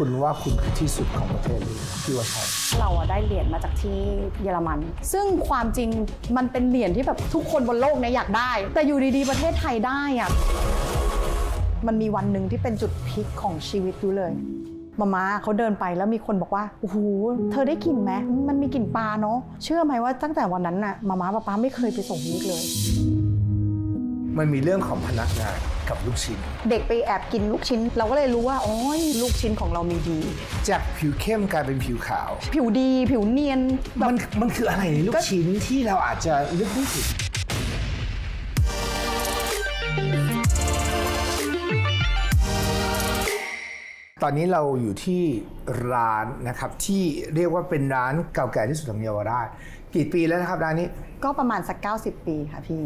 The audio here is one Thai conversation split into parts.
คุณว่าคุณคือที่สุดของประเทศเลยพี่ว่าใช่เราอะได้เหรียญมาจากที่เยอรมัน ซึ่งความจริงมันเป็นเหรียญที่แบบทุกคนบนโลกเนี้อยากได้ แต่อยู่ดีๆ ประเทศไทยได้อะมันมีวันหนึ่งที่เป็นจุดพลิกของชีวิตดูเลยมาม่าเขาเดินไปแล้วมีคนบอกว่าโอ้โหเธอได้กลิ่นไหมมันมีกลิ่นปลาเนาะเชื่อไหมว่าตั้งแต่วันนั้นน่ะมาม่าป้าป๊าไม่เคยไปส่งมิกเลย มันมีเรื่องของพนักงาน กับลูกชิ้น เด็กไปแอบกินลูกชิ้น เราก็เลยรู้ว่าอ๋อลูกชิ้นของเรามีดี จากผิวเข้มกลายเป็นผิวขาว ผิวดีผิวเนียนแบบมันมันคืออะไรในลูกชิ้นที่เราอาจจะนึกไม่ถึงตอนนี้เราอยู่ที่ร้านนะครับที่เรียกว่าเป็นร้านเก่าแก่ที่สุดของเยาวราช กี่ปีแล้วนะครับร้านนี้ ก็ประมาณสัก 90 ปีค่ะพี่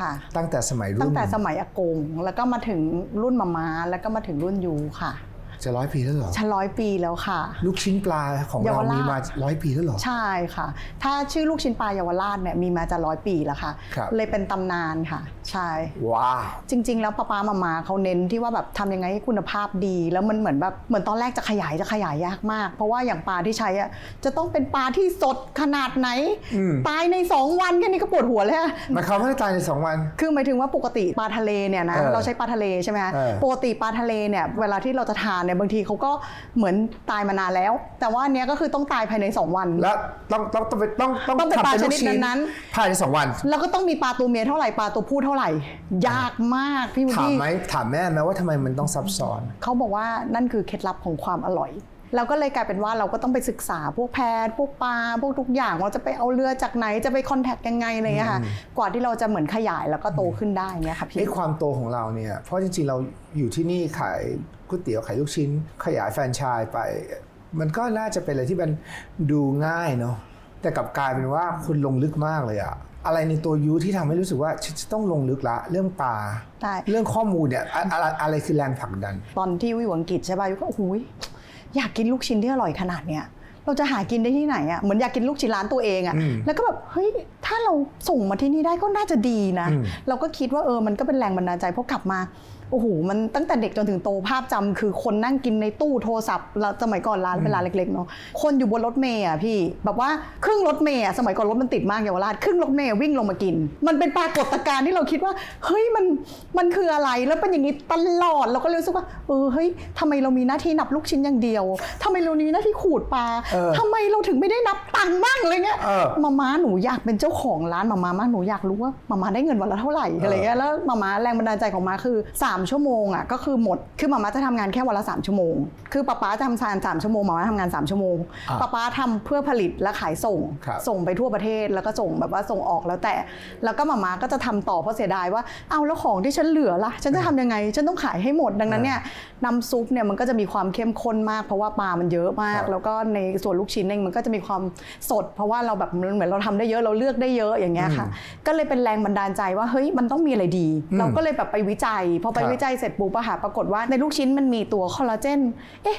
ค่ะ ตั้งแต่สมัยรุ่นตั้งแต่สมัยอากงแล้วก็มาถึงรุ่นมามาแล้วก็มาถึงรุ่นยูค่ะ จะร้อยปีแล้วเหรอชะร้อยปีแล้วค่ะ ลูกชิ้นปลาของเยาเราวราชมีมาร้อยปีแล้วเหรอ ใช่ค่ะ ถ้าชื่อลูกชิ้นปลาเยาวราชเนี่ยมีมาจะร้อยปีแล้วค่ะครับเลยเป็นตำนานค่ะ ใช่ ว้าว จริง ๆ แล้วป้าป้ามามาเขาเน้นที่ว่าแบบทำยังไงให้คุณภาพดี แล้วมันเหมือนแบบเหมือนตอนแรกจะขยายจะขยายยากมาก เพราะว่าอย่างปลาที่ใช้อะจะต้องเป็นปลาที่สดขนาดไหนอืมตายใน 2 วันแค่นี้ก็ปวดหัวแล้วหมายความว่าตายในสองวัน คือหมายถึงว่าปกติปลาทะเลเนี่ยนะเออเราใช้ปลาทะเลใช่ไหมคะเออปกติปลาทะเลเนี่ยเวลาที่เราจะทานเนี่ยบางทีเขาก็เหมือนตายมานานแล้ว แต่ว่าอันเนี้ยก็คือต้องตายภายใน 2 วัน แล้วต้องต้องต้องต้องต้องต้องเป็นทำปลาลูกชนิดนั้นภายในสองวันแล้วก็ต้องมีปลาตัวเมียเท่าไหร่ปลาตัวผู้เท่าไหร่ ยากมากพี่วุถามฒิไหมถามแม่ไหมว่าทำไมมันต้องซับซ้อน เขาบอกว่านั่นคือเคล็ดลับของความอร่อย เราก็เลยกลายเป็นว่าเราก็ต้องไปศึกษาพวกแพทย์พวกปลาพวกทุกอย่างว่าจะไปเอาเรือจากไหนจะไปคอนแทคยังไงอะไรเงี้ยค่ะกว่าที่เราจะเหมือนขยายแล้วก็โตขึ้นได้เนี่ยค่ะพี่ไอ้ความโตของเราเนี่ยเพราะจริงๆเราอยู่ที่นี่ขายก๋วยเตี๋ยวขายลูกชิ้น ขยายแฟรนไชส์ไป มันก็น่าจะเป็นอะไรที่มันดูง่ายเนาะแต่กลับกลายเป็นว่าคุณลงลึกมากเลยอะอะไรในตัวยูที่ทำให้รู้สึกว่าฉันจะต้องลงลึกละ เรื่องปลาใช่เรื่องข้อมูลเนี่ยอะอะไรอะไรคือแรงผลักดัน ตอนที่วิวอังกฤษใช่ป่ะยุก็โอ้โหย อยากกินลูกชิ้นที่อร่อยขนาดเนี้ยเราจะหากินได้ที่ไหนอะ่ะเหมือนอยากกินลูกชิ้นร้านตัวเองอะอื่ะมแล้วก็แบบเฮ้ยถ้าเราส่งมาที่นี่ได้ก็น่าจะดีนะอืมเราก็คิดว่าเออมันก็เป็นแรงบันดาลใจเพราะกลับมา โอ้โหมันตั้งแต่เด็กจนถึงโตภาพจำคือคนนั่งกินในตู้โทรศัพท์แล้วสมัยก่อนร้านเป็นร้านเล็กๆเนาะคนอยู่บนรถเมย์อะพี่ แบบว่าครึ่งรถเมย์อะสมัยก่อนรถมันติดมากเยาวราชครึ่งรถเมย์วิ่งลงมากิน มันเป็นปรากฏการณ์ที่เราคิดว่า เฮ้ยมันมันคืออะไรแล้วเป็นอย่างนี้ตลอดเราก็เลยรู้สึกว่าเออเฮ้ยทำไมเรามีหน้าที่นับลูกชิ้นอย่างเดียวทำไมเรามีหน้าที่ขูดปลาเออทำไมเราถึงไม่ได้นับตังค์บ้างอะไรเงี้ยเออมาม่าหนูอยากเป็นเจ้าของร้านมาม่ามากหนูอยากรู้ว่ามาม่าได้เงินวันละเท่าไหร่อะไรเงี้ยแล้วมาม่าแรงบันดาลใจของมาคือ3ชั่วโมงอะก็คือหมดคือมาม่าจะทำงานแค่วันละ 3 ชั่วโมง คือป๊าป๊าจะทำงาน3ชั่วโมงมาม่าทำงาน 3 ชั่วโมงอะป๊าป๊าทำเพื่อผลิตและขายส่ง ครับ ส่งไปทั่วประเทศแล้วก็ส่งแบบว่าส่งออกแล้วแต่ แล้วก็มาม่าก็จะทำต่อเพราะเสียดายว่าเอาแล้วของที่ฉันเหลือล่ะฉันจะทำยังไง ฉันต้องขายให้หมดดังนั้นเนี่ยน้ำซุปเนี่ยมันก็จะมีความเข้มข้นมาก เพราะว่าปลามันเยอะมาก ครับ แล้วก็ในส่วนลูกชิ้นเองมันก็จะมีความสด เพราะว่าเราแบบเหมือนเราทำได้เยอะเราเลือกได้เยอะอย่างเงี้ยค่ะ ก็เลยเป็นแรงบันดาลใจว่าเฮ้ยมันต้องมีอะไรดีอืมเราก็เลยแบบไปวิจัยพอไปครับวิจัยเสร็จปุ๊บอะค่ะปรากฏว่าในลูกชิ้นมันมีตัวคอลลาเจน เอ๊ะ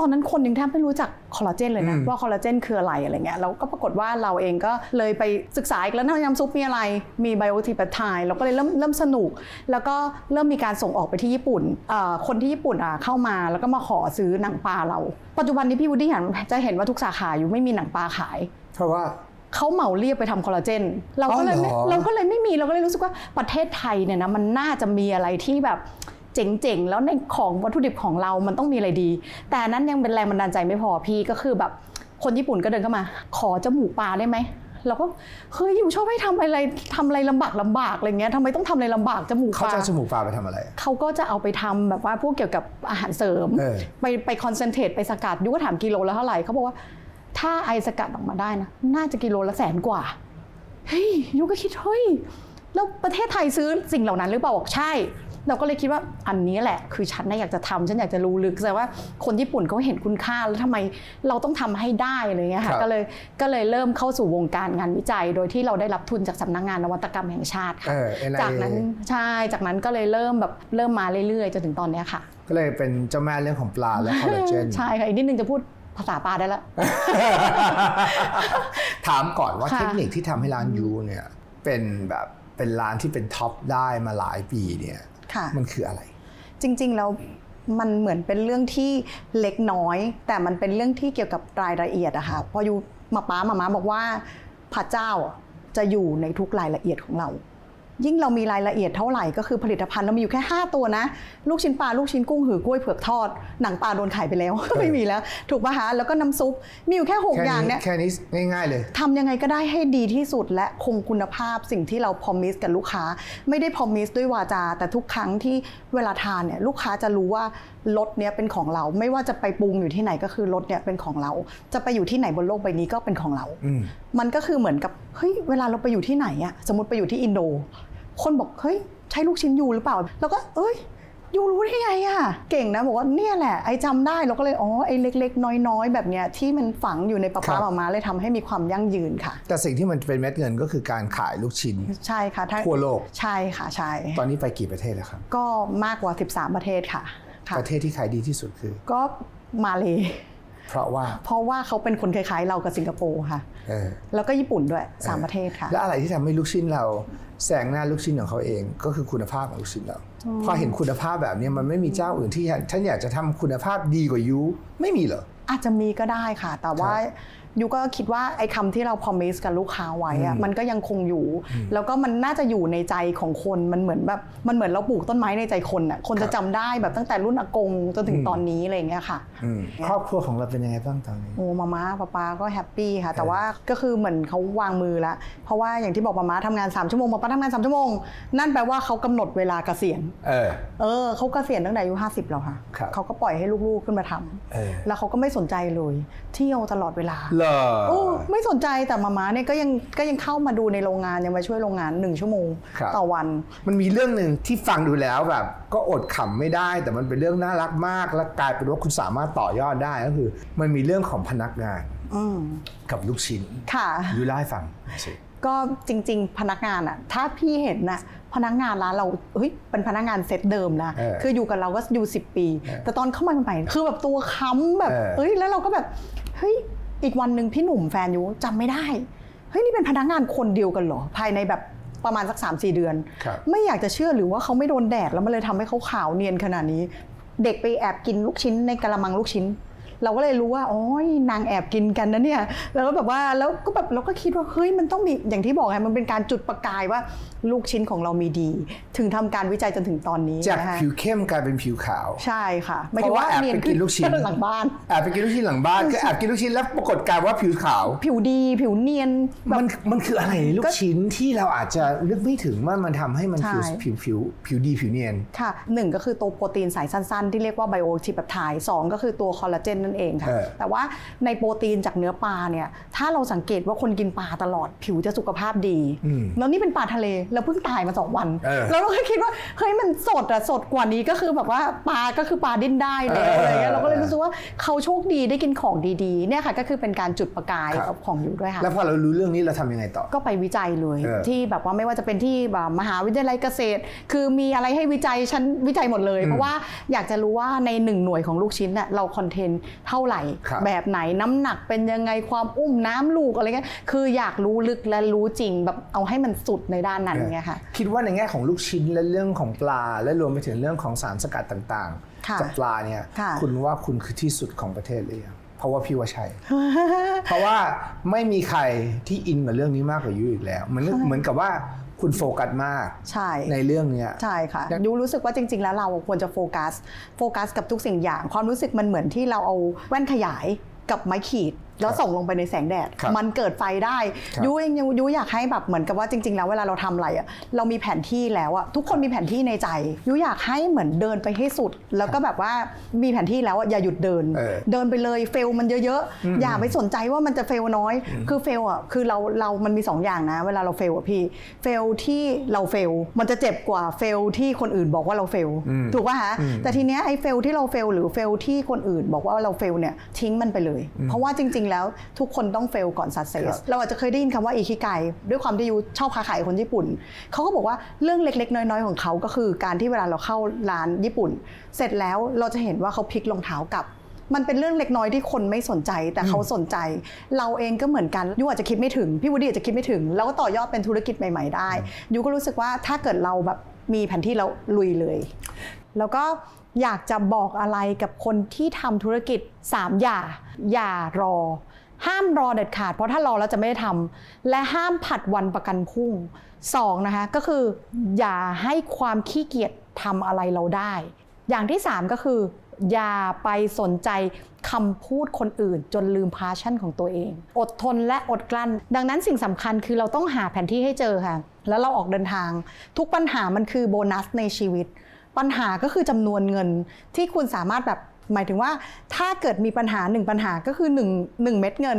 ตอนนั้นคนยังแทบไม่รู้จักคอลลาเจนเลยนะอืมว่าคอลลาเจนคืออะไรอะไรเงี้ยแล้วก็ปรากฏว่าเราเองก็เลยไปศึกษาอีกแล้วนะน้ำซุปมีอะไรมีไบโอทีปไทด์เราก็เลยเริ่มเริ่มสนุก แล้วก็เริ่มมีการส่งออกไปที่ญี่ปุ่นเอ่อคนที่ญี่ปุ่นอะเข้ามาแล้วก็มาขอซื้อหนังปลาเรา ปัจจุบันนี้พี่วูดดี้เห็นจะเห็นว่าทุกสาขาอยู่ไม่มีหนังปลาขาย เพราะว่า เขาเหมาเรียบไปทำคอลลาเจนเราก็เลยไม่อ๋อเหรอ เราก็เลยไม่มีเราก็เลยรู้สึกว่าประเทศไทยเนี่ยนะมันน่าจะมีอะไรที่แบบเจ๋งๆ แล้วในของวัตถุดิบของเรามันต้องมีอะไรดี แต่อันนั้นยังเป็นแรงบันดาลใจไม่พอพี่ก็คือแบบคนญี่ปุ่นก็เดินเข้ามา ขอจมูกปลาได้ไหมเราก็เฮ้ยอยู่ชอบให้ทำอะไรทำอะไรลำบากลำบากอะไรเงี้ยทำไมต้องทำอะไรลำบากจมูกเขาปลาจะเอาจมูกปลาไปทำอะไร เขาก็จะเอาไปทำแบบว่าพวกเกี่ยวกับอาหารเสริม เออ ไปไปคอนเซนเทรตไปสกัดยูก็ถามกิโลละเท่าไหร่เขาบอกว่า ถ้าไอสกัดออกมาได้นะ น่าจะกิโลละแสนกว่า เฮ้ยยูก็คิด เฮ้ย แล้วประเทศไทยซื้อสิ่งเหล่านั้นหรือเปล่าบอกใช่ เราก็เลยคิดว่าอันนี้แหละ คือฉันน่ะอยากจะทำฉันอยากจะรู้ลึกแต่ว่าคนญี่ปุ่นเขาเห็นคุณค่าแล้วทำไมเราต้องทำให้ได้อะไรเงี้ยครัค่ะบก็เลยก็เลยเริ่มเข้าสู่วงการงานวิจัย โดยที่เราได้รับทุนจากสำนักงานนวัตกรรมแห่งชาติค่ะเออ NIA จากนั้นใช่จากนั้นก็เลยเริ่มแบบเริ่มมาเรื่อยๆจนถึงตอนเนี้ยค่ะ ก็เลยเป็นเจ้าแม่เรื่องของปลาและคอลลาเจนใช่ค่ะอีกนิดนึงจะพูด ภาษาปลาได้แล้ว ถามก่อนว่าค่ะเทคนิคที่ทำให้ร้านยูเนี่ยเป็นแบบเป็นร้านที่เป็นท็อปได้มาหลายปีเนี่ยค่ะมันคืออะไร จริงๆแล้วมันเหมือนเป็นเรื่องที่เล็กน้อย แต่มันเป็นเรื่องที่เกี่ยวกับรายละเอียดอะค่ะพออยู่มาป้ามามาบอกว่าพระเจ้าอะจะอยู่ในทุกรายละเอียดของเรา ยิ่งเรามีรายละเอียดเท่าไหร่ก็คือผลิตภัณฑ์เรามีอยู่แค่ 5 ตัวนะ ลูกชิ้นปลาลูกชิ้นกุ้งหือกล้วยเผือกทอด หนังปลาโดนขายไปแล้ว ไม่มีแล้ว ถูกปะคะแล้วก็น้ำซุปมีอยู่แค่หกแค่อย่างนี้เนี่ยแค่นี้ง่ายๆเลยทำยังไงก็ได้ให้ดีที่สุดและคงคุณภาพสิ่งที่เราพอมิสกับลูกค้า ไม่ได้พอมิสด้วยวาจา แต่ทุกครั้งที่เวลาทานเนี่ยลูกค้าจะรู้ว่ารสเนี้ยเป็นของเรา ไม่ว่าจะไปปรุงอยู่ที่ไหนก็คือรสเนี้ยเป็นของเรา จะไปอยู่ที่ไหนบนโลกใบนี้ก็เป็นของเราอืมมันก็คือเหมือนกับเฮ้ยเวลาเราไปอยู่ที่ไหนอะสมมติไปอยู่ที่อินโด คนบอกเฮ้ยใช่ลูกชิ้นยูหรือเปล่าแล้วก็เอ้ยยูรู้ได้ไงอะเก่งนะบอกว่าเนี่ยแหละไอจำได้เราก็เลยอ๋อไอเล็ก ๆ น้อย ๆ แบบเนี้ยที่มันฝังอยู่ในปะครัป๊าบหมามาเลยทำให้มีความยั่งยืนค่ะ แต่สิ่งที่มันเป็นเม็ดเงินก็คือการขายลูกชิ้น ใช่ค่ะถ้าทั่วโลกใช่ค่ะใช่ตอนนี้ไปกี่ประเทศแล้วครับก็มากกว่า 13 ประเทศค่ะค่ะ ประเทศที่ขายดีที่สุดคือ ก็มาเลยเพราะว่าเพราะว่าเขาเป็นคนคล้ายๆเรากับสิงคโปร์ค่ะเออแล้วก็ญี่ปุ่นด้วยสามประเทศค่ะ และอะไรที่ทำให้ลูกชิ้นเรา แซงหน้าลูกชิ้นของเขาเอง ก็คือคุณภาพของลูกชิ้นเราพอเห็นคุณภาพแบบนี้มันไม่มีเจ้าอื่นที่ฉันอยากจะทำคุณภาพดีกว่ายูไม่มีเหรออาจจะมีก็ได้ค่ะ แต่ว่า ยูก็คิดว่าไอ้คำที่เราพอมิสกับลูกค้าไว้อะมันก็ยังคงอยู่ แล้วก็มันน่าจะอยู่ในใจของคนมันเหมือนแบบมันเหมือนเราปลูกต้นไม้ในใจคนอะคนจะจำได้แบบตั้งแต่รุ่นอากงจนถึงตอนนี้อะไรอย่างเงี้ยค่ะ อืมครอบครัวของเราเป็นยังไงบ้างตอนนี้ โอ้มาม่าป้าป๊าก็แฮปปี้ค่ะ แต่ว่าก็คือเหมือนเขาวางมือแล้วเพราะว่าอย่างที่บอกมาม่าทำงาน 3 ชั่วโมงป้าป๊าทำงาน 3 ชั่วโมง นั่นแปลว่าเขากำหนดเวลาเกษียณ เออ เออเขาเกษียณตั้งแต่อายุ50 แล้วค่ะ ครับ เขาก็ปล่อยให้ลูกๆขึ้นมาทำเออแล้วเขาก็ไม่สนใจเลย เที่ยวตลอดเวลา เหรอโอ้ไม่สนใจแต่มาม่าเนี่ยก็ยังก็ยังเข้ามาดูในโรงงานยังมาช่วยโรงงาน1ชั่วโมงครับ ต่อวัน มันมีเรื่องหนึ่งที่ฟังดูแล้วแบบ ก็อดขำไม่ได้ แต่มันเป็นเรื่องน่ารักมาก และกลายเป็นว่าคุณสามารถต่อยอดได้ก็คือ มันมีเรื่องของพนักงานอืมกับลูกชิ้นค่ะ ยูเล่าให้ฟังหน่อยสิ ก็จริง ๆ พนักงานอะถ้าพี่เห็นน่ะพนักงานร้านเราเฮ้ยเป็นพนักงานเซตเดิมนะเออคืออยู่กับเราก็อยู่ 10 ปีเออแต่ตอนเข้ามาใหม่ๆคือแบบตัวค้ำแบบเออเฮ้ยแล้วเราก็แบบเฮ้ย อีกวันหนึ่งพี่หนุ่มแฟนยูจำไม่ได้ เฮ้ย นี่เป็นพนักงานคนเดียวกันเหรอ ภายในแบบประมาณสัก 3 4 เดือนครับไม่อยากจะเชื่อหรือว่าเขาไม่โดนแดดแล้วมันเลยทำให้เขาขาวเนียนขนาดนี้ เด็กไปแอบกินลูกชิ้นในกระมังลูกชิ้น เราก็เลยรู้ว่าอ๋อยนางแอบกินกันนะเนี่ยแล้วก็แบบว่าแล้วก็แบบเราก็คิดว่าเฮ้ยมันต้องมีอย่างที่บอกไงมันเป็นการจุดประกายว่าลูกชิ้นของเรามีดี ถึงทำการวิจัยจนถึงตอนนี้จากนะคะผิวเข้มกลายเป็นผิวขาว ใช่ค่ะไม่เพถึงราะว่าว่าแอบเนียนไปกินลูกชิ้นหลังบ้านแอบไปกินลูกชิ้นหลังบ้านก็แอบกินลูกชิ้นแล้วปรากฏกลายว่าผิวขาว ผิวดีผิวเนียนแบบมันมันคืออะไรในลูกชิ้นที่เราอาจจะนึกไม่ถึงว่ามันทำให้มันผิวใช่ผิวผิวผิวดีผิวเนียนค่ะหนึ่งก็คือตัวโปรตีนสายสั้น ๆ ที่เรียกว่าไบโอทิปไทด์สองก็คือตัวคอลลาเจนนั่นเองค่ะเออแต่ว่าในโปรตีนจากเนื้อปลาเนี่ย ถ้าเราสังเกตว่าคนกินปลาตลอดผิวจะสุขภาพดีอืมแล้วนี่เป็นปลาทะเลแล้วเพิ่งตายมาสองวันเออแล้วเราก็คิดว่าเฮ้ยมันสดอะสดกว่านี้ก็คือแบบว่าปลาก็คือปลาดิ้นได้แล้วเออออะไรเงี้ยเราก็เลยรู้สึกว่าเขาโชคดีได้กินของดีๆเนี่ยค่ะก็คือเป็นการจุดประกายครับของอยู่ด้วยค่ะแล้วพอเรารู้เรื่องนี้เราทำยังไงต่อ ก็ไปวิจัยเลยเออที่แบบว่าไม่ว่าจะเป็นที่แบบมหาวิทยาลัยเกษตร คือมีอะไรให้วิจัยฉันวิจัยหมดเลย เพราะว่าอยากจะรู้ว่าในหนึ่งหน่วยของลูกชิ้นน่ะเราคอนเทนต์เท่าไหร่ ครับแบบไหนน้ำหนักเป็นยังไงความอุ้มน้ำลูกอะไรเงี้ยคืออยากรู้ลึกและรู้จริงแบบเอาให้มันสุดในด้านนั้นไงค่ะ คิดว่าในแง่ของลูกชิ้นและเรื่องของปลา และรวมไปถึงเรื่องของสารสกัดต่างค่ะๆ จากปลาเนี่ยค่ะคุณว่าคุณคือที่สุดของประเทศเลยงเพราะว่าพี่ว่าใช่ เพราะว่าไม่มีใครที่อินกับเรื่องนี้มากกว่ายูอีกแล้วเหมือนเหมือนกับว่า คุณโฟกัสมากใช่ในเรื่องเนี้ยใช่ค่ะแล้วยูรู้สึกว่าจริง ๆ แล้วเราควรจะโฟกัส โฟกัสกับทุกสิ่งอย่าง ความรู้สึกมันเหมือนที่เราเอาแว่นขยายกับไม้ขีด แล้วส่งลงไปในแสงแดดครับมันเกิดไฟได้ครับยูเองยูยูอยากให้แบบเหมือนกับว่าจริง ๆ แล้วเวลาเราทำอะไรอะเรามีแผนที่แล้วอะทุกคนมีแผนที่ในใจยูอยากให้เหมือนเดินไปให้สุด แล้วก็แบบว่ามีแผนที่แล้วอะอย่าหยุดเดินเออเดินไปเลยเฟลมันเยอะๆอย่าไปสนใจว่ามันจะเฟลน้อย คือเฟลอะคือเราเรามันมี 2 อย่างนะ เวลาเราเฟลอะพี่เฟลที่เราเฟลมันจะเจ็บกว่าเฟลที่คนอื่นบอกว่าเราเฟลอืมถูกป่ะฮะอืมแต่ทีเนี้ยไอ้เฟลที่เราเฟลหรือเฟลที่คนอื่นบอกว่าเราเฟลเนี่ยทิ้งมันไปเลย เพราะว่าจริงๆ แล้วทุกคนต้องเฟลก่อนสั c เซครัสบเราอาจจะเคยได้ยินคำว่าอิคิไกด้วยความที่ยูชอบค้าขายกับคนญี่ปุ่น เขาก็บอกว่าเรื่องเล็กๆ น้อยๆ ของเขาก็คือการที่เวลาเราเข้าร้านญี่ปุ่น เสร็จแล้วเราจะเห็นว่าเขาพลิกรองเท้ากลับมันเป็นเรื่องเล็กน้อยที่คนไม่สนใจแต่เขาสนใจ เราเองก็เหมือนกันยูอาจจะคิดไม่ถึง พี่วูดดี้อาจจะคิดไม่ถึง แล้วก็ต่อยอดเป็นธุรกิจใหม่ ๆ ได้ยูก็รู้สึกว่าถ้าเกิดเราแบบมีแผนที่แล้วลุยเลย แล้วก็อยากจะบอกอะไรกับคนที่ทำธุรกิจ 3 อย่า อย่ารอ ห้ามรอเด็ดขาด เพราะถ้ารอแล้วจะไม่ได้ทำและห้ามผัดวันประกันพรุ่งสองนะคะก็คือ อย่าให้ความขี้เกียจทำอะไรเราได้ อย่างที่3ก็คือ อย่าไปสนใจคำพูดคนอื่น จนลืมพาชั่นของตัวเอง อดทนและอดกลั้น ดังนั้นสิ่งสำคัญคือเราต้องหาแผนที่ให้เจอค่ะ แล้วเราออกเดินทาง ทุกปัญหามันคือโบนัสในชีวิต ปัญหาก็คือจำนวนเงินที่คุณสามารถแบบ หมายถึงว่าถ้าเกิดมีปัญหาหนึ่งปัญหาก็คือ1 1เม็ดเงิน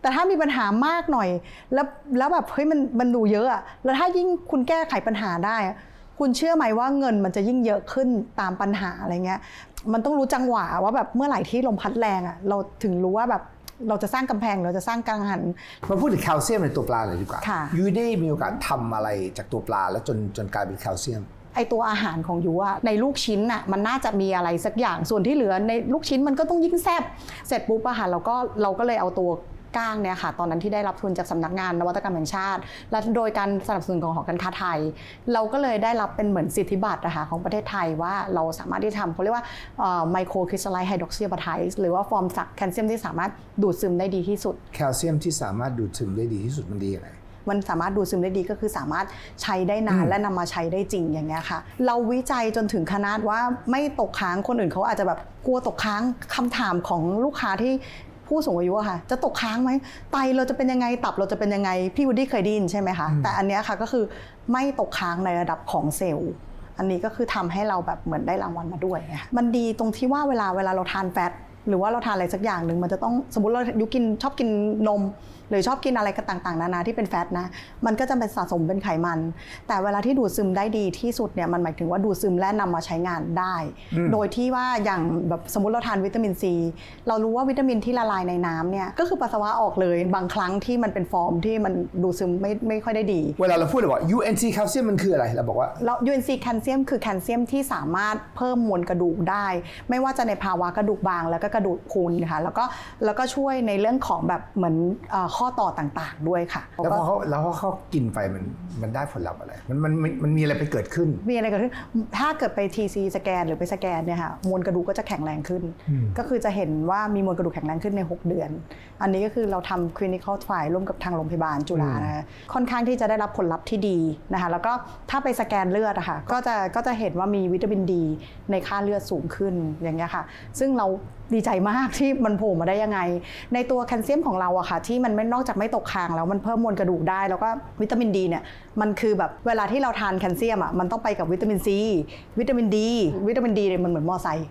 แต่ถ้ามีปัญหามากหน่อย แล้วแล้วแบบเฮ้ยมันมันดูเยอะอะแล้วถ้ายิ่งคุณแก้ไขปัญหาได้อะคุณเชื่อไหมว่าเงินมันจะยิ่งเยอะขึ้นตามปัญหาอะไรเงี้ยมันต้องรู้จังหวะว่าแบบเมื่อไหร่ที่ลมพัดแรงอะเราถึงรู้ว่าแบบเราจะสร้างกำแพงเราจะสร้างกังหันมาพูดถึงแคลเซียมในตัวปลาหน่อยดีกว่าค่ะยูได้มีโอกาสทำอะไรจากตัวปลาแล้วจนจนกลายเป็นแคลเซียม ไอตัวอาหารของยูอะในลูกชิ้นอะมันน่าจะมีอะไรสักอย่างส่วนที่เหลือในลูกชิ้นมันก็ต้องยิ่งแซบเสร็จปุ๊บอะค่ะเราก็เราก็เลยเอาตัวก้างเนี่ยค่ะตอนนั้นที่ได้รับทุนจากสำนักงานนวัตกรรมแห่งชาติ และโดยการสนับสนุนของหอการค้าไทย เราก็เลยได้รับเป็นเหมือนสิทธิบัตรนะคะของประเทศไทยว่าเราสามารถที่ทำเขาเรียกว่าไมโครคริสตัลไลท์ไฮดรอกซีอะปาไทส์หรือว่าฟอร์มสักแคลเซียมที่สามารถดูดซึมได้ดีที่สุด แคลเซียมที่สามารถดูดซึมได้ดีที่สุดมันดียังไง มันสามารถดูดซึมได้ดีก็คือสามารถใช้ได้นานและนำมาใช้ได้จริงอย่างเงี้ยค่ะ เราวิจัยจนถึงขนาดว่าไม่ตกค้างคนอื่นเขาอาจจะแบบกลัวตกค้างคำถามของลูกค้าที่ผู้สูงอายุอะค่ะ จะตกค้างไหมไตเราจะเป็นยังไงตับเราจะเป็นยังไง พี่วูดดี้เคยได้ยินใช่ไหมคะแต่อันเนี้ยค่ะก็คือไม่ตกค้างในระดับของเซลล์อันนี้ก็คือทำให้เราแบบเหมือนได้รางวัลมาด้วยไงมันดีตรงที่ว่าเวลาเวลาเราทานแฟตหรือว่าเราทานอะไรสักอย่างหนึ่งมันจะต้องสมมติเรายุกินชอบกินนม หรือชอบกินอะไรก็ต่างๆ นานาที่เป็นแฟตนะ มันก็จะเป็นสะสมเป็นไขมัน แต่เวลาที่ดูดซึมได้ดีที่สุดเนี่ยมันหมายถึงว่าดูดซึมและนำมาใช้งานได้ โดยที่ว่าอย่างแบบสมมติเราทานวิตามินซีเรารู้ว่าวิตามินที่ละลายในน้ำเนี่ยก็คือปัสสาวะออกเลย บางครั้งที่มันเป็นฟอร์มที่มันดูดซึมไม่ไม่ค่อยได้ดี เวลาเราพูดเลยว่า UNC แคลเซียมมันคืออะไรเราบอกว่าแล้ว UNC แคลเซียมคือแคลเซียมที่สามารถเพิ่มมวลกระดูกได้ ไม่ว่าจะในภาวะกระดูกบางแล้วก็กระดูกพรุนค่ะแล้วก็แล้วก็ช่วยในเรื่องของแบบเหมือนเอ่อข้อต่อต่างๆด้วยค่ะแล้วพอเขาแล้วพอเขากินไปมันมันได้ผลลัพธ์อะไรมันมันมันมันมีอะไรไปเกิดขึ้น มีอะไรเกิดขึ้น ถ้าเกิดไป TC สแกนหรือไปสแกนเนี่ยค่ะมวลกระดูกก็จะแข็งแรงขึ้น ก็คือจะเห็นว่ามีมวลกระดูกแข็งแรงขึ้นใน 6 เดือน อันนี้ก็คือเราทำ clinical trial ร่วมกับทางโรงพยาบาลจุฬานะคะค่อนข้างที่จะได้รับผลลัพธ์ที่ดีนะคะแล้วก็ถ้าไปสแกนเลือดอะค่ะก็จะก็จะเห็นว่ามีวิตามินดีในค่าเลือดสูงขึ้นอย่างเงี้ยค่ะ ซึ่งเรา ดีใจมากที่มันโผล่มาได้ยังไง ในตัวแคลเซียมของเราอะค่ะ ที่มันไม่นอกจากไม่ตกค้างแล้วมันเพิ่มมวลกระดูกได้ แล้วก็วิตามินดีเนี่ยมันคือแบบเวลาที่เราทานแคลเซียมอะมันต้องไปกับวิตามินซีวิตามินดีวิตามินดีเนี่ยมันเหมือนมอไซค์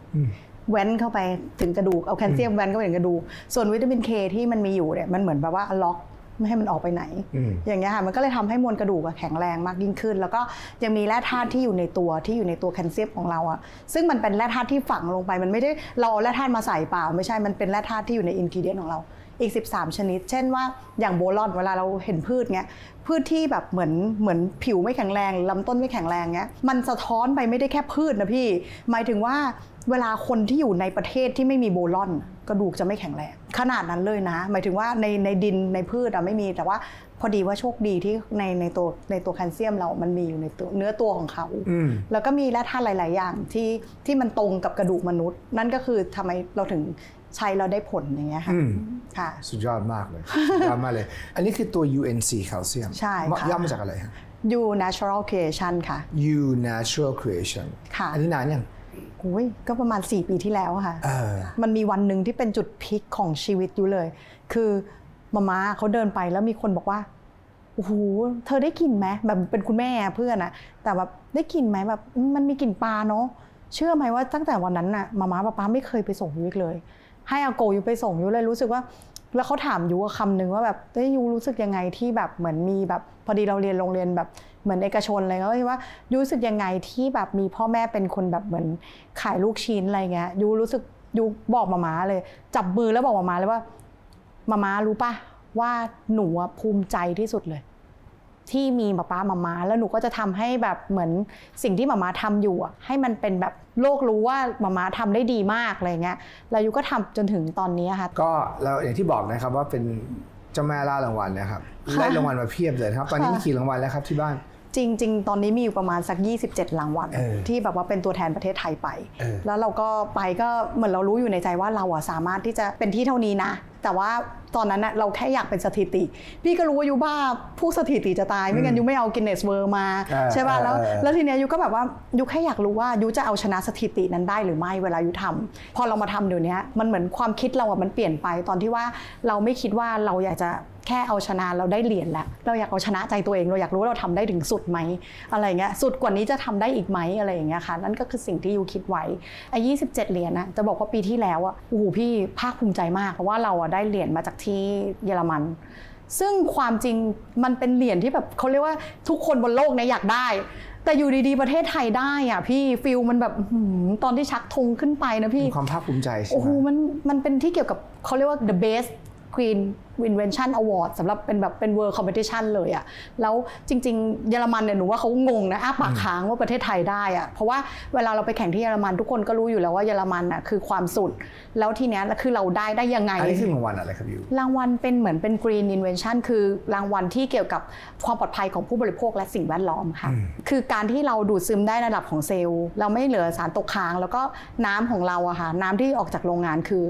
แว้นเข้าไปถึงกระดูกเอาแคลเซียมแว้นเข้าไปถึงกระดูกส่วนวิตามินเคที่มันมีอยู่เนี่ยมันเหมือนแบบว่าล็อก ไม่ให้มันออกไปไหนอืมอย่างเงี้ยค่ะมันก็เลยทำให้มวลกระดูกอะแข็งแรงมากยิ่งขึ้น แล้วก็ยังมีแร่ธาตุที่อยู่ในตัวที่อยู่ในตัวแคลเซียมของเราอะซึ่งมันเป็นแร่ธาตุที่ฝังลงไปมันไม่ได้เราเอาแร่ธาตุมาใส่เปล่า ไม่ใช่มันเป็นแร่ธาตุที่อยู่ในอินกิเดียนของเราอีก 13 ชนิด เช่นว่าอย่างโบลอนเวลาเราเห็นพืชเงี้ยพืชที่แบบเหมือนเหมือนผิวไม่แข็งแรงลำต้นไม่แข็งแรงเงี้ยมันสะท้อนไปไม่ได้แค่พืชนะพี่ หมายถึงว่า เวลาคนที่อยู่ในประเทศที่ไม่มีโบลอนกระดูกจะไม่แข็งแรงขนาดนั้นเลยนะ หมายถึงว่าในในดินในพืชอะไม่มีแต่ว่าพอดีว่าโชคดีที่ในในตัวในตัวแคลเซียมเรามันมีอยู่ในตัวเนื้อตัวของเขาอืมแล้วก็มีแร่ธาตุหลาย ๆ อย่างที่ที่มันตรงกับกระดูกมนุษย์ นั่นก็คือทำไมเราถึงใช้เราได้ผลอย่างเงี้ยค่ะอืมค่ะ สุดยอดมากเลยสุดยอดมากเลย อันนี้คือตัว UNC แคลเซียมใช่ค่ะย่อมาจากอะไรฮะ You Natural Creation ค่ะ U Natural Creation ค่ะ อันนี้นานยังโอ้ยก็ประมาณ 4 ปีที่แล้วค่ะเออมันมีวันหนึ่งที่เป็นจุดพีคของชีวิตอยู่เลย คือมาม่าเขาเดินไปแล้วมีคนบอกว่าโอ้โหเธอได้กลิ่นไหมแบบเป็นคุณแม่เพื่อนอะแต่แบบได้กลิ่นไหมแบบอืมมันมีกลิ่นปลาเนาะเชื่อไหมว่าตั้งแต่วันนั้นน่ะมาม่าป้าป้าไม่เคยไปส่งยูอีกเลย ให้อาโกยูไปส่งยูเลยรู้สึกว่า แล้วเขาถามยูคำหนึ่งว่าแบบเอ้ยยูรู้สึกยังไงที่แบบเหมือนมีแบบพอดีเราเรียนโรงเรียนแบบ เหมือนเอกชนอะไรเงี้ยก็ว่ายูรู้สึกยังไงที่แบบมีพ่อแม่เป็นคนแบบเหมือนขายลูกชิ้นอะไรเงี้ยยูรู้สึกยูบอกมาม่าเลย จับมือแล้วบอกมาม่าเลยว่ามาม่ารู้ปะว่าหนูอะภูมิใจที่สุดเลย ที่มีป้าป้ามามาแล้วหนูก็จะทำให้แบบเหมือนสิ่งที่มามาทำอยู่อะให้มันเป็นแบบโลกรู้ว่ามามาทำได้ดีมากอะไรเงี้ยแล้วยูก็ทำจนถึงตอนนี้ค่ะก็เราอย่างที่บอกนะครับว่าเป็นเจ้าแม่ล่ารางวัลนะครับค่ะได้รางวัลมาเพียบเลยนะครับ ตอนนี้มีกี่รางวัลแล้วครับที่บ้าน จจริง ๆ ตอนนี้มีอยู่ประมาณสัก 27รางวัลเออที่แบบว่าเป็นตัวแทนประเทศไทยไปเออแล้วเราก็ไปก็เหมือนเรารู้อยู่ในใจว่าเราอะสามารถที่จะเป็นที่เท่านี้นะ แต่ว่าตอนนั้นน่ะเราแค่อยากเป็นสถิติ พี่ก็รู้ว่ายูบ้าผู้สถิติจะตาย ไม่งั้นยูไม่เอากินเนสเวิร์มาเออใช่ป่ะแล้วเออเออแล้วทีเนี้ยยูก็แบบว่ายูแค่อยากรู้ว่ายูจะเอาชนะสถิตินั้นได้หรือไม่เวลายูทำพอเรามาทำเดี๋ยวนี้มันเหมือนความคิดเราอะมันเปลี่ยนไปตอนที่ว่าเราไม่คิดว่าเราอยากจะ แค่เอาชนะเราได้เหรียญแล้วเราอยากเอาชนะใจตัวเองเราอยากรู้ว่าเราทำได้ถึงสุดไหมอะไรเงี้ยสุดกว่านี้จะทำได้อีกไหมอะไรอย่างเงี้ยค่ะนั่นก็คือสิ่งที่ยูคิดไว้ไอ้27เหรียญนะจะบอกว่าปีที่แล้วอะโอ้โหพี่ภาคภูมิใจมากเพราะว่าเราอะได้เหรียญมาจากที่เยอรมันซึ่งความจริงมันเป็นเหรียญที่แบบเขาเรียกว่าทุกคนบนโลกเนี้ยอยากได้ แต่อยู่ดีๆประเทศไทยได้อะพี่ฟิลมันแบบอื้อหือตอนที่ชักธงขึ้นไปนะพี่มีความภาคภูมิใจใช่โอ้ไหโหมมันมันเป็นที่เกี่ยวกับเขาเรียกว่า the best Green Invention Award สำหรับเป็นแบบเป็น World Competition เลยอะแล้วจริง ๆ เยอรมันเนี่ยหนูว่าเขางงนะอ้าปากค้างว่าประเทศไทยได้อะเพราะว่าเวลาเราไปแข่งที่เยอรมันทุกคนก็รู้อยู่แล้วว่าเยอรมันอะคือความสุด แล้วทีเนี้ยคือเราได้ได้ยังไงอันนี้คือรางวัลอะไรครับยูรางวัลเป็นเหมือนเป็น Green Invention คือรางวัลที่เกี่ยวกับความปลอดภัยของผู้บริโภคและสิ่งแวดล้อมค่ะคือการที่เราดูดซึมได้ระดับของเซลล์ เราไม่เหลือสารตกค้าง แล้วก็น้ำของเราอะค่ะน้ำที่ออกจากโรงงานคือ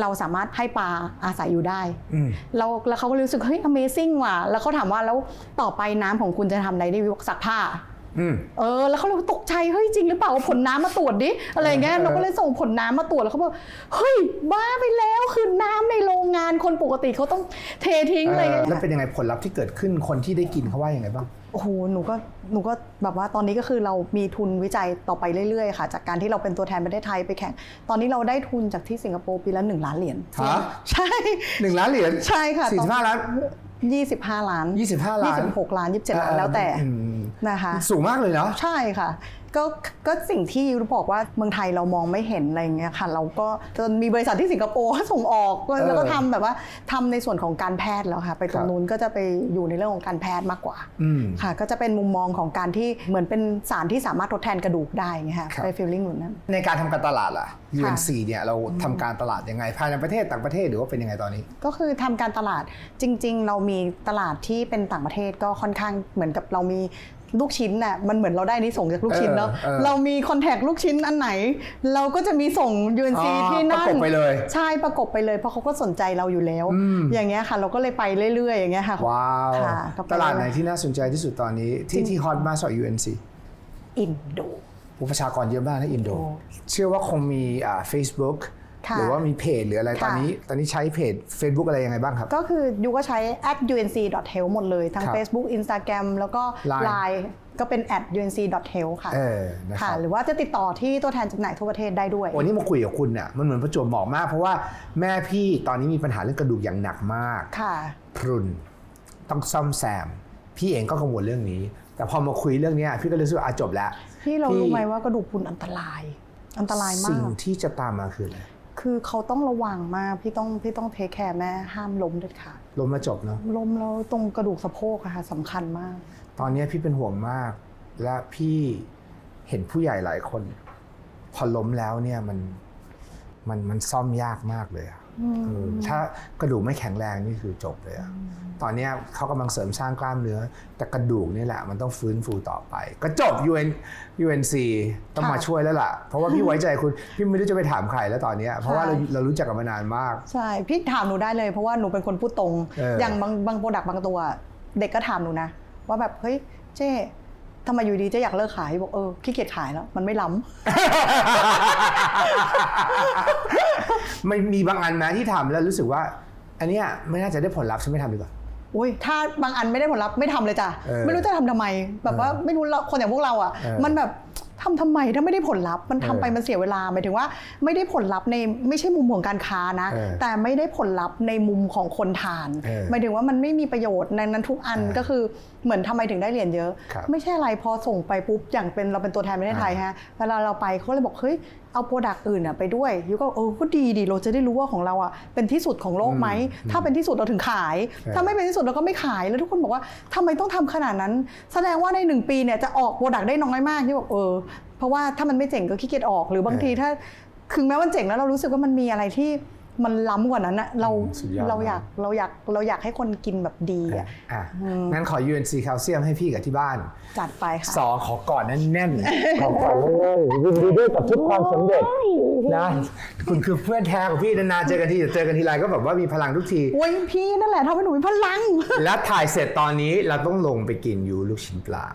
เราสามารถให้ปลาอาศัยอยู่ได้อืมเราแล้วเขาก็รู้สึกเฮ้ย Amazing ว่ะ แล้วเขาถามว่าแล้วต่อไปน้ำของคุณจะทำอะไรได้วิวซักผ้า อืม เออแล้วเขาเลยตกใจเฮ้ยจริงหรือเปล่าเอาผลน้ำมาตรวจดิอะไรอย่างเงี้ยเออ เราก็เลยส่งผลน้ำมาตรวจแล้วเขาบอกเฮ้ยบ้าไปแล้วคือน้ำในโรงงานคนปกติเขาต้องเททิ้งอะไรอย่างเอเงี้อยแล้วเป็นยังไงผลลัพธ์ที่เกิดขึ้นคนที่ได้กินเขาว่ายังไงบ้าง โอ้โหหนูก็หนูก็แบบว่าตอนนี้ก็คือเรามีทุนวิจัยต่อไปเรื่อยๆ ค่ะ จากการที่เราเป็นตัวแทนประเทศไทยไปแข่ง ตอนนี้เราได้ทุนจากที่สิงคโปร์ปีละหนึ่งล้านเหรียญฮะ ใช่หนึ่งล้านเหรียญใช่ค่ะสี่สิบห้าล้านยี่สิบห้าล้านยี่สิบห้าล้านยี่สิบหกล้านยี่สิบเจ็ดล้านแล้วแต่อืมนะคะ สูงมากเลยเนาะ ใช่ค่ะ ก็ก็สิ่งที่ยูบอกว่าเมืองไทยเรามองไม่เห็นอะไรอย่างเงี้ยค่ะ เราก็จนมีบริษัทที่สิงคโปร์ส่งออกก็เออแล้วก็ทำแบบว่าทำในส่วนของการแพทย์แล้วค่ะ ไปตรครังบนู้นก็จะไปอยู่ในเรื่องของการแพทย์มากกว่าอืมค่ะ ก็จะเป็นมุมมองของการที่เหมือนเป็นสารที่สามารถทดแทนกระดูกได้ไงค่ะครับไปฟีลลิ่งแบบนั้นในการทำการตลาดล่ะ UNC เนี่ยเราทำการตลาดยังไงภายในประเทศต่างประเทศหรือว่าเป็นยังไงตอนนี้ ก็คือทำการตลาดจริง ๆ เรามีตลาดที่เป็นต่างประเทศก็ค่อนข้างเหมือนกับเรามี ลูกชิ้นน่ะมันเหมือนเราได้นิส่งจากลูกชิ้นเนาะเออเออเรามีคอนแทคลูกชิ้นอันไหน เราก็จะมีส่ง UNC อ๋อที่นั่นประกบไปเลยใช่ประกบไปเลย เพราะเขาก็สนใจเราอยู่แล้ว อืม อย่างเงี้ยค่ะ เราก็เลยไปเรื่อยๆ อย่างเงี้ยค่ะ ว้าว ค่ะก็ไป ตลาดไหนที่น่าสนใจที่สุดตอนนี้ที่ที่ฮอตมากสำหรับ UNC อินโด ผู้ประชากรเยอะมากนะอินโด โอ้ เชื่อว่าคงมีอ่า Facebook ค่ะ หรือว่ามีเพจหรืออะไรค่ะตอนนี้ ตอนนี้ใช้เพจ Facebook อะไรยังไงบ้างครับ ก็คือยูก็ใช้ at unc.health หมดเลย ทั้งครับ Facebook Instagram แล้วก็ Line Line ก็เป็น at unc.health ค่ะเออนะคค่ะรับหรือว่าจะติดต่อที่ตัวแทนจำหน่ายทั่วประเทศได้ด้วยวันนี้มาคุยกับคุณเนี่ยมันเหมือนประจวบเหมาะมาก เพราะว่าแม่พี่ตอนนี้มีปัญหาเรื่องกระดูกอย่างหนักมากค่ะพรุนต้องซ่อมแซม พี่เองก็กังวลเรื่องนี้ แต่พอมาคุยเรื่องเนี้ยพี่ก็เลยรู้สึกว่าอะจบแล้วพี่เรารู้ไหมว่ากระดูกพรุนอันตราย อันตรายมาสิ่งกที่จะตามมาคืออะไร คือเขาต้องระวังมากพี่ต้องพี่ต้องเทคแคร์แม่ห้ามล้มเด็ดขาดล้มแล้วจบเนาะล้มแล้วตรงกระดูกสะโพกอะค่ะสำคัญมาก ตอนเนี้ยพี่เป็นห่วงมาก และพี่เห็นผู้ใหญ่หลายคน พอล้มแล้วเนี่ยมันมันมันซ่อมยากมากเลยอะเออ ถ้ากระดูกไม่แข็งแรงนี่คือจบเลยอะตอนเนี้ยเขากำลังเสริมสร้างกล้ามเนื้อ แต่กระดูกนี่แหละมันต้องฟื้นฟูต่อไป ก็จบ UN UNC ต้องมาค่ะช่วยแล้วล่ะ เพราะว่าพี่ไว้ใจคุณ พี่ไม่รู้จะไปถามใครแล้วตอนเนี้ยเพราะว่าเราเรารู้จักกันมานานมาก ใช่ พี่ถามหนูได้เลยเพราะว่าหนูเป็นคนพูดตรงเออออย่างบางบางโปรดักต์บางตัว เด็กก็ถามหนูนะ ว่าแบบเฮ้ยเจ๊ ทำไมอยู่ดีเจ๊อยากเลิกขายบอกเออขี้เกียจขายแล้ว มันไม่ล้ำไม่มีบางอันนะที่ทำแล้วรู้สึกว่า อันเนี้ยไม่น่าจะได้ผลลัพธ์ฉันไม่ทำดีกว่าอุ้ยถ้าบางอันไม่ได้ผลลัพธ์ไม่ทำเลยจ้ะเออไม่รู้จะทำทำไม แบบว่าไม่รู้เราคนอย่างพวกเราอะ เออ มันแบบ ทำทำไมถ้าไม่ได้ผลลัพธ์มันทำไปเออมันเสียเวลาหมายถึงว่าไม่ได้ผลลัพธ์ในไม่ใช่มุมของการค้านะ เออแต่ไม่ได้ผลลัพธ์ในมุมของคนทาน เออหมายถึงว่ามันไม่มีประโยชน์ในนั้นทุกอันเออก็คือเหมือนทำไมถึงได้เหรียญเยอะ ครับไม่ใช่อะไรพอส่งไปปุ๊บอย่างเป็นเราเป็นตัวแทนประเทศไทยฮะเวลาเราไปเขาก็เลยบอกเฮ้ยเอาโปรดักต์อื่นอะไปด้วยยูก็เออก็ดีดีเราจะได้รู้ว่าของเราอะเป็นที่สุดของโลกไหมถ้าเป็นที่สุดเราถึงขายถ้าไม่เป็นที่สุดเราก็ไม่ขายแล้วทุกคนบอกว่าทำไมต้องทำขนาดนั้น แสดงว่าในหนึ่งปีเนี่ยจะออกโปรดักต์ได้น้อยมากที่บอกเออเพ ราะว่าถ้ามันไม่เจ๋งก็ขี้เกียจออก หรือบางทีถ้าคือแม้มันเจ๋งแล้วเรารู้สึกว่ามันมีอะไรที่มันล้ำกว่านั้นอะเราอืมสุดยอดเรามากอยากเราอยากเราอยากให้คนกินแบบดีอะอะงั้นขอ UNC แคลเซียมให้พี่กับที่บ้าน จัดไปค่ะสองขอกอดแน่นๆขอกอดเลยยินดีด้วยกับทุกความสำเร็จนะคุณคือเพื่อนแท้ของพี่นานๆเจอกันทีแต่เจอกันทีไรก็แบบว่ามีพลังทุกทีโอ้ยพี่นั่นแหละทำให้หนูมีพลัง แล้วถ่ายเสร็จตอนนี้เราต้องลงไปกินยูลูกชิ้นปลา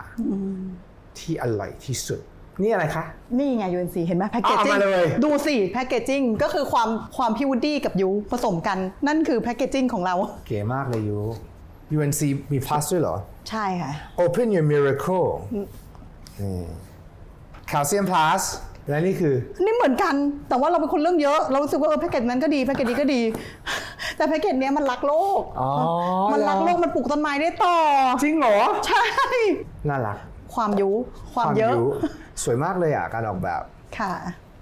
ที่อร่อยที่สุด นี่อะไรคะ นี่ไง UNC เห็นไหมแพคเกจเอาจิ้งมาเลย ดูสิแพคเกจจิ้งก็คือความความพี่วูดดี้กับยูผสมกัน นั่นคือแพคเกจจิ้งของเรา เก๋มากเลยยู UNC มี plus ด้วยเหรอ ใช่ค่ะ Open your miracle นี่ Calcium plus และนี่คือ นี่เหมือนกัน แต่ว่าเราเป็นคนเรื่องเยอะ เรารู้สึกว่าเออแพคเกจนั้นก็ดี แพคเกจนี้ก็ดี แต่แพคเกจเนี้ยมันรักโลก อ๋อมันรักเหรอโลก มันปลูกต้นไม้ได้ต่อ จริงเหรอ ใช่ น่ารัก ความยุ ความเยอะ สวยมากเลยอะการออกแบบค่ะ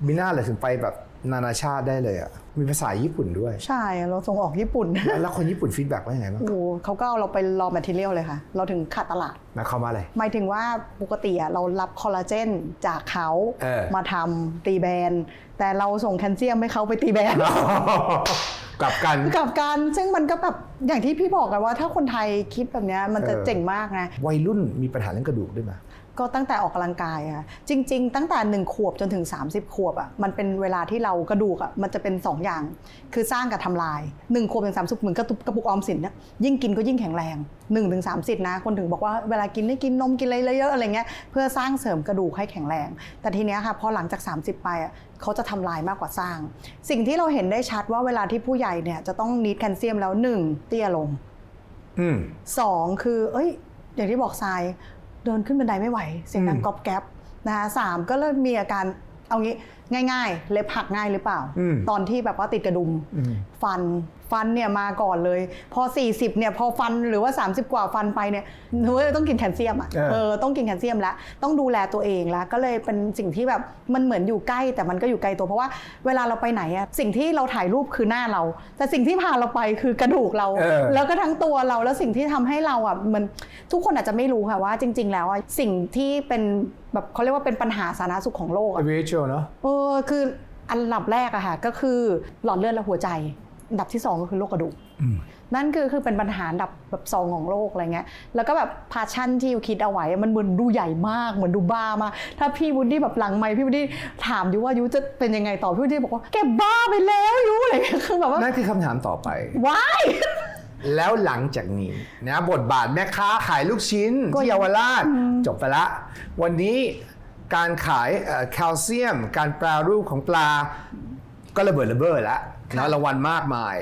มิน่าเลยถึงไปแบบนานาชาติได้เลยอะ มีภาษาญี่ปุ่นด้วย ใช่ เราส่งออกญี่ปุ่น แล้วคนญี่ปุ่นฟีดแบ็กว่ายังไงบ้างโอ้โหเขาก็เอาเราไปรอแมทเทียลเลยค่ะ เราถึงขาดตลาดหมายความว่าอะไร หมายถึงว่าปกติอะเรารับคอลลาเจนจากเขาเออมาทำตีแบนแต่เราส่งแคลเซียมให้เขาไปตีแบน กลับกันกับการซึ่งมันก็แบบอย่างที่พี่บอกกันว่า ถ้าคนไทยคิดแบบเนี้ยมันจะเออเจ๋งมากไงวัยรุ่นมีปัญหาเรื่องกระดูกด้วยไหม ก็ตั้งแต่ออกกำลังกายอะจริง ๆ ตั้งแต่ 1 ขวบจนถึง 30 ขวบอะมันเป็นเวลาที่เรากระดูกอะมันจะเป็น 2 อย่าง คือสร้างกับทำลาย 1 ขวบถึง30เหมือนกระตุกกระปุกออมสินเนี่ยยิ่งกินก็ยิ่งแข็งแรง1ถึง30นะ คนถึงบอกว่าเวลากินได้กินนมกินอะไรเยอะๆอะไรเงี้ยเพื่อสร้างเสริมกระดูกให้แข็งแรง แต่ทีเนี้ยค่ะพอหลังจาก 30 ไปอะเขาจะทำลายมากกว่าสร้าง สิ่งที่เราเห็นได้ชัดว่าเวลาที่ผู้ใหญ่เนี่ยจะต้องนีดแคลเซียมแล้วหนึ่งเตี้ยลงอืมสองคือ เอ้ย อย่างที่บอกทราย เดินขึ้นบันไดไม่ไหว เสียงดังอืมกรอบแก๊บนะคะสามก็เริ่มมีอาการเอางี้ ง่ายๆ เล็บหักง่ายหรือเปล่าอืมตอนที่แบบว่าติดกระดุมอืมฟันฟันเนี่ยมาก่อนเลย พอ 40เนี่ยพอฟันหรือว่า 30 กว่าฟันไปเนี่ยหนูต้องกินแคลเซียมอะเออเออต้องกินแคลเซียมแล้วต้องดูแลตัวเองแล้วก็เลยเป็นสิ่งที่แบบมันเหมือนอยู่ใกล้ แต่มันก็อยู่ไกลตัวเพราะว่าเวลาเราไปไหนอะสิ่งที่เราถ่ายรูปคือหน้าเรา แต่สิ่งที่พาเราไปคือกระดูกเราเออแล้วก็ทั้งตัวเราแล้วสิ่งที่ทำให้เราอะมันทุกคนอาจจะไม่รู้ค่ะว่าจริง ๆ แล้วอะสิ่งที่เป็นแบบเขาเรียกว่าเป็นปัญหาสาธารณสุขของโลกอะ WHO เนอะเออคืออันดับแรกอะค่ะก็คือหลอดเลือดและหัวใจอันดับที่สองก็คือโรคกระดูกอืมนั่นคือคือเป็นปัญหาอันดับแบบสองของโลกอะไรเงี้ย แล้วก็แบบพาชั่นที่ยูคิดเอาไว้ มันเหมือนดูใหญ่มาก เหมือนดูบ้ามาก ถ้าพี่วูดดี้แบบหลังไมค์พี่วูดดี้ถามยูว่ายูจะเป็นยังไงต่อ พี่วูดดี้บอกว่าแกบ้าไปแล้วยูอะไรเงี้ยคือแบบว่า นั่นคือคำถามต่อไปว้ายแล้วหลังจากนี้นะบทบาทแม่ค้าขายลูกชิ้นก็ที่เยาวราชจบไปละ วันนี้ การขายเอ่อแคลเซียม การแปรรูปของปลาก็ระเบิดระเบ้อแล้วนะรางวัลมากมาย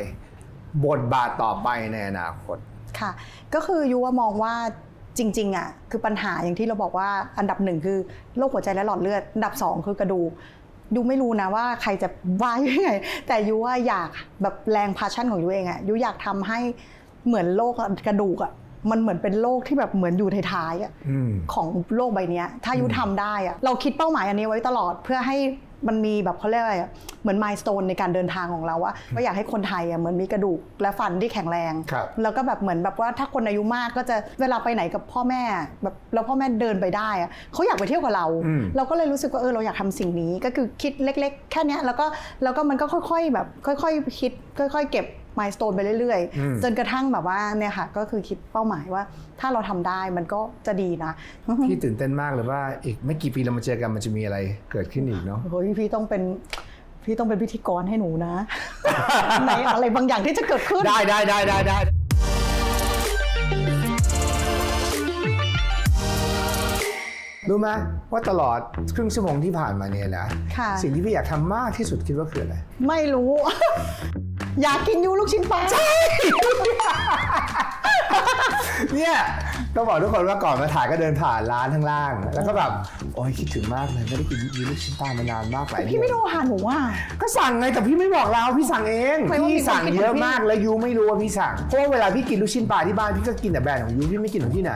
บทบาทต่อไปในอนาคตค่ะ ก็คือยูว่ามองว่าจริงๆอะคือปัญหาอย่างที่เราบอกว่าอันดับหนึ่งคือโรคหัวใจและหลอดเลือดอันดับสองคือกระดูกยูไม่รู้นะว่าใครจะว่ายังไง แต่ยูว่าอยากแบบแรงพาชั่นของยูเองอะยูอยากทำให้เหมือนโรคกระดูกอะ มันเหมือนเป็นโรคที่แบบเหมือนอยู่ท้ายๆอะอืมของโลกใบเนี้ยถ้ายุทำได้อะเราคิดเป้าหมายอันนี้ไว้ตลอดเพื่อให้มันมีแบบเขาเรียกอะไรอะเหมือนมายสเตนในการเดินทางของเราว่าว่าอยากให้คนไทยอะเหมือนมีกระดูกและฟันที่แข็งแรงครับแล้วก็แบบเหมือนแบบว่าถ้าคนอายุมากก็จะเวลาไปไหนกับพ่อแม่แบบแล้วพ่อแม่เดินไปได้อะเขาอยากไปเที่ยวกับเราอืมเราก็เลยรู้สึกว่าเออเราอยากทำสิ่งนี้ก็คือคิดเล็ก ๆ แค่เนี้ยแล้วก็แล้วก็มันก็ค่อย ๆ แบบ ค่อย ๆ คิด ค่อย ๆ เก็บ มายสเตนไปเรื่อยอืมๆจนกระทั่งแบบว่าเนี่ยค่ะก็คือคิดเป้าหมายว่า ถ้าเราทำได้มันก็จะดีนะพี่ตื่นเต้นมากเลยว่าอีกไม่กี่ปีเรามาเจอกันมันจะมีอะไรเกิดขึ้นอีกเนาะเฮ้ยพี่ต้องเป็นพี่ต้องเป็นพิธีกรให้หนูนะในอะไรบางอย่างที่จะเกิดขึ้นได้ได้ได้ได้ได้รู้ไหมว่าตลอดครึ่งชั่วโมงที่ผ่านมาเนี่ยนะค่ะสิ่งที่พี่อยากทำมากที่สุดคิดว่าคืออะไร ไม่รู้ อยากกินยูลูกชิ้นปลา เนี่ยต้องบอกทุกคนว่าก่อนมาถ่ายก็เดินผ่านร้านข้างล่าง แล้วก็แบบโอ้ยคิดถึงมากเลยไม่ได้กินยูลูกชิ้นปลามานานมากหลายเดือนพี่ไม่โทรหาหนูอะ ก็สั่งไงแต่พี่ไม่บอกเราพี่สั่งเองไม่ว่ามีพี่สั่งคนกินเยอะของพี่ มากแล้วยูไม่รู้ว่าพี่สั่งเพราะว่าเวลาพี่กินลูกชิ้นปลาที่บ้านพี่ก็กินแต่แบรนด์ของยูพี่ไม่กินของที่ไหน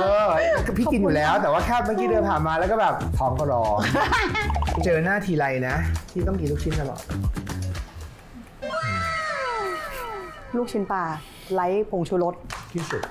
เออก็พี่กินอยู่แล้ว แต่ว่าแค่เมื่อกี้เดินผ่านมาแล้วก็แบบท้องก็ร้อง เจอหน้าทีไรนะพี่ต้องกินลูกชิ้นตลอด ลูกชิ้นปลาไร้ผงชูรสที่สุด